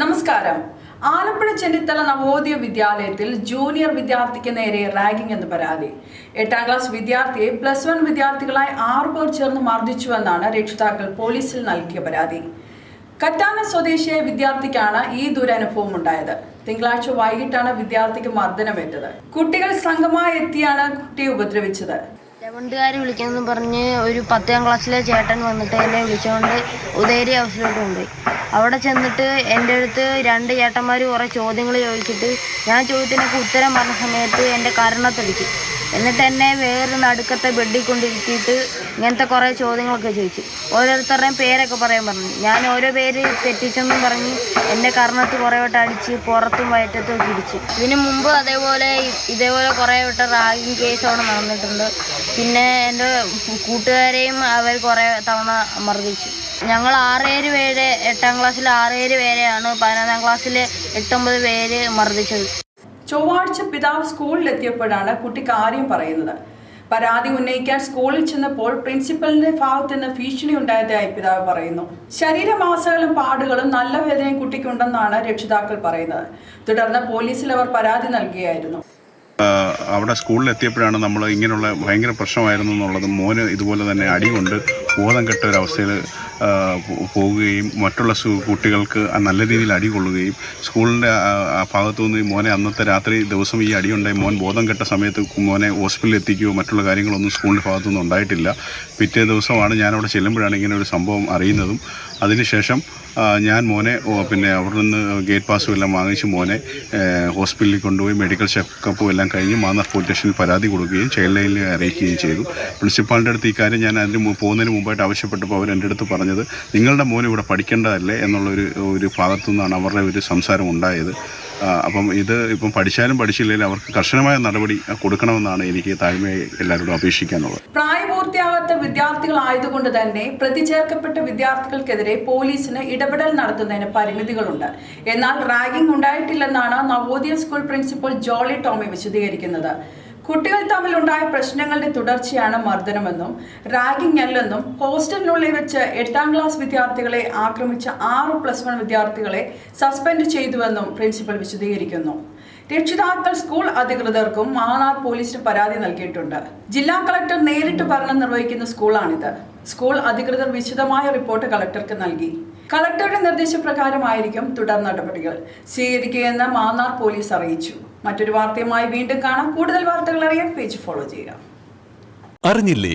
നമസ്കാരം. ആലപ്പുഴ ചെന്നിത്തല നവോദയ വിദ്യാലയത്തിൽ ജൂനിയർ വിദ്യാർത്ഥിക്ക് നേരെ റാഗിംഗ് എന്ന് പരാതി. എട്ടാം ക്ലാസ് വിദ്യാർത്ഥിയെ പ്ലസ് വൺ വിദ്യാർത്ഥികളായി ആറു പേർ ചേർന്ന് മർദ്ദിച്ചുവെന്നാണ് രക്ഷിതാക്കൾ പോലീസിൽ നൽകിയ പരാതി. കറ്റാന സ്വദേശിയായ വിദ്യാർത്ഥിക്കാണ് ഈ ദുരനുഭവം ഉണ്ടായത്. തിങ്കളാഴ്ച വൈകിട്ടാണ് വിദ്യാർത്ഥിക്ക് മർദ്ദനമേറ്റത്. കുട്ടികൾ സംഘമായി എത്തിയാണ് കുട്ടിയെ ഉപദ്രവിച്ചത്. ലെവൻത്തുകാർ വിളിക്കാമെന്ന് പറഞ്ഞ് ഒരു പത്താം ക്ലാസ്സിലെ ചേട്ടൻ വന്നിട്ട് എന്നെ വിളിച്ചുകൊണ്ട് ഉദയരി ഹൗസിലോട്ട് കൊണ്ടുപോയി. അവിടെ ചെന്നിട്ട് എന്റെ അടുത്ത് രണ്ട് ചേട്ടന്മാർ കുറേ ചോദ്യങ്ങൾ ചോദിച്ചിട്ട് ഞാൻ ചോദ്യത്തിനൊക്കെ ഉത്തരം പറഞ്ഞ സമയത്ത് എന്റെ കരണത്തടിച്ചു എന്നിട്ട് എന്നെ വേറെ നടുക്കത്തെ ബെഡിൽ കൊണ്ടിരുത്തിയിട്ട് ഇങ്ങനത്തെ കുറേ ചോദ്യങ്ങളൊക്കെ ചോദിച്ചു. ഓരോരുത്തരുടെയും പേരൊക്കെ പറയാൻ പറഞ്ഞു. ഞാൻ ഓരോ പേര് തെറ്റിച്ചെന്നും പറഞ്ഞ് എന്റെ കർണത്ത് കുറേ വട്ടം അടിച്ച് പുറത്തും വയറ്റത്തും ഇടിച്ചു. ഇതിനു മുമ്പ് അതേപോലെ ഇതേപോലെ കുറേ വട്ടം റാഗിങ് കേസ് അവിടെ നടന്നിട്ടുണ്ട്. പിന്നെ എന്റെ കൂട്ടുകാരെയും അവർ കുറേ തവണ മർദ്ദിച്ചു. ഞങ്ങൾ ആറേഴ് പേര് എട്ടാം ക്ലാസ്സിൽ ആറേഴ് പേരെയാണ് പതിനൊന്നാം ക്ലാസ്സിൽ എട്ടൊമ്പത് പേര് മർദ്ദിച്ചത്. ചൊവ്വാഴ്ച പിതാവ് സ്കൂളിലെത്തിയപ്പോഴാണ് കുട്ടി കാര്യം പറയുന്നത്. പരാതി ഉന്നയിക്കാൻ സ്കൂളിൽ ചെന്നപ്പോൾ പ്രിൻസിപ്പലിന്റെ ഭാഗത്ത് നിന്ന് ഭീഷണി ഉണ്ടായതായി പിതാവ് പറയുന്നു. ശരീരമാസകളും പാടുകളും നല്ല വേദനയും കുട്ടിക്കുണ്ടെന്നാണ് രക്ഷിതാക്കൾ പറയുന്നത്. തുടർന്ന് പോലീസിൽ അവർ പരാതി നൽകുകയായിരുന്നു അവിടെ സ്കൂളിൽ എത്തിയപ്പോഴാണ് നമ്മൾ ഇങ്ങനെയുള്ള ഭയങ്കര പ്രശ്നമായിരുന്നു എന്നുള്ളത്. മോന് ഇതുപോലെ തന്നെ അടി കൊണ്ട് ബോധം കെട്ട ഒരവസ്ഥയിൽ പോവുകയും മറ്റുള്ള കുട്ടികൾക്ക് നല്ല രീതിയിൽ അടി കൊള്ളുകയും സ്കൂളിന്റെ ഭാഗത്തു നിന്ന് മോനെ അന്നത്തെ രാത്രി ദിവസം ഈ അടിയുണ്ടായി മോൻ ബോധം കെട്ട സമയത്ത് മോനെ ഹോസ്പിറ്റലിൽ എത്തിക്കുകയോ മറ്റുള്ള കാര്യങ്ങളൊന്നും സ്കൂളിന്റെ ഭാഗത്തുനിന്ന് ഉണ്ടായിട്ടില്ല. പിറ്റേ ദിവസമാണ് ഞാനവിടെ ചെല്ലുമ്പോഴാണ് ഇങ്ങനെ ഒരു സംഭവം അറിയുന്നതും. അതിനുശേഷം ഞാൻ മോനെ പിന്നെ അവിടെ നിന്ന് ഗേറ്റ് പാസ്സും എല്ലാം വാങ്ങിച്ച് മോനെ ഹോസ്പിറ്റലിൽ കൊണ്ടുപോയി മെഡിക്കൽ ചെക്കപ്പും എല്ലാം കഴിഞ്ഞ് മാന്നാർ പോലീസ് സ്റ്റേഷനിൽ പരാതി കൊടുക്കുകയും ചൈൽഡ് ലൈനിൽ അറിയിക്കുകയും ചെയ്തു. പ്രിൻസിപ്പാളിന്റെ അടുത്ത് ഇക്കാര്യം ഞാൻ അതിന് പോകുന്നതിന് മുമ്പായിട്ട് ആവശ്യപ്പെട്ടപ്പോൾ അവർ എന്റെ അടുത്ത് പറഞ്ഞത് നിങ്ങളുടെ മോൻ ഇവിടെ പഠിക്കേണ്ടതല്ലേ? എന്നുള്ളൊരു ഒരു ഭാഗത്തു നിന്നാണ് അവരുടെ ഒരു സംസാരം ഉണ്ടായത്. അപ്പം ഇത് ഇപ്പം പഠിച്ചാലും പഠിച്ചില്ലെങ്കിലും അവർക്ക് കർശനമായ നടപടി കൊടുക്കണമെന്നാണ് എനിക്ക് താഴ്മയായി എല്ലാവരോടും അപേക്ഷിക്കാനുള്ളത്. പ്രായപൂർത്തിയാകാത്ത വിദ്യാർത്ഥികളായതുകൊണ്ട് തന്നെ പ്രതിചേർക്കപ്പെട്ട വിദ്യാർത്ഥികൾക്കെതിരെ പോലീസിന് ഇടപെടൽ നടത്തുന്നതിന് പരിമിതികളുണ്ട്. എന്നാൽ റാഗിംഗ് ഉണ്ടായിട്ടില്ലെന്നാണ് നവോദയ സ്കൂൾ പ്രിൻസിപ്പൽ ജോളി ടോമി വിശദീകരിക്കുന്നത്. കുട്ടികൾ തമ്മിലുണ്ടായ പ്രശ്നങ്ങളുടെ തുടർച്ചയാണ് മർദ്ദനമെന്നും റാഗിംഗ് അല്ലെന്നും ഹോസ്റ്റലിനുള്ളിൽ വെച്ച് എട്ടാം ക്ലാസ് വിദ്യാർത്ഥികളെ ആക്രമിച്ച ആറ് പ്ലസ് വൺ വിദ്യാർത്ഥികളെ സസ്പെൻഡ് ചെയ്തുവെന്നും പ്രിൻസിപ്പൽ വിശദീകരിക്കുന്നു. രക്ഷിതാക്കൾ സ്കൂൾ അധികൃതർക്കും മാനാർ പോലീസിനും പരാതി നൽകിയിട്ടുണ്ട്. ജില്ലാ കളക്ടർ നേരിട്ട് ഭരണം നിർവഹിക്കുന്ന സ്കൂളാണിത്. സ്കൂൾ അധികൃതർ വിശദമായ റിപ്പോർട്ട് കളക്ടർക്ക് നൽകി. കളക്ടറുടെ നിർദ്ദേശപ്രകാരമായിരിക്കും തുടർ നടപടികൾ. സ്വീകരിക്കുകയെന്ന് മാന്നാർ പോലീസ് അറിയിച്ചു. മറ്റൊരു വാർത്തയുമായി വീണ്ടും കാണാം. കൂടുതൽ വാർത്തകൾ അറിയാൻ പേജ് ഫോളോ ചെയ്യുക. അറിഞ്ഞില്ലേ?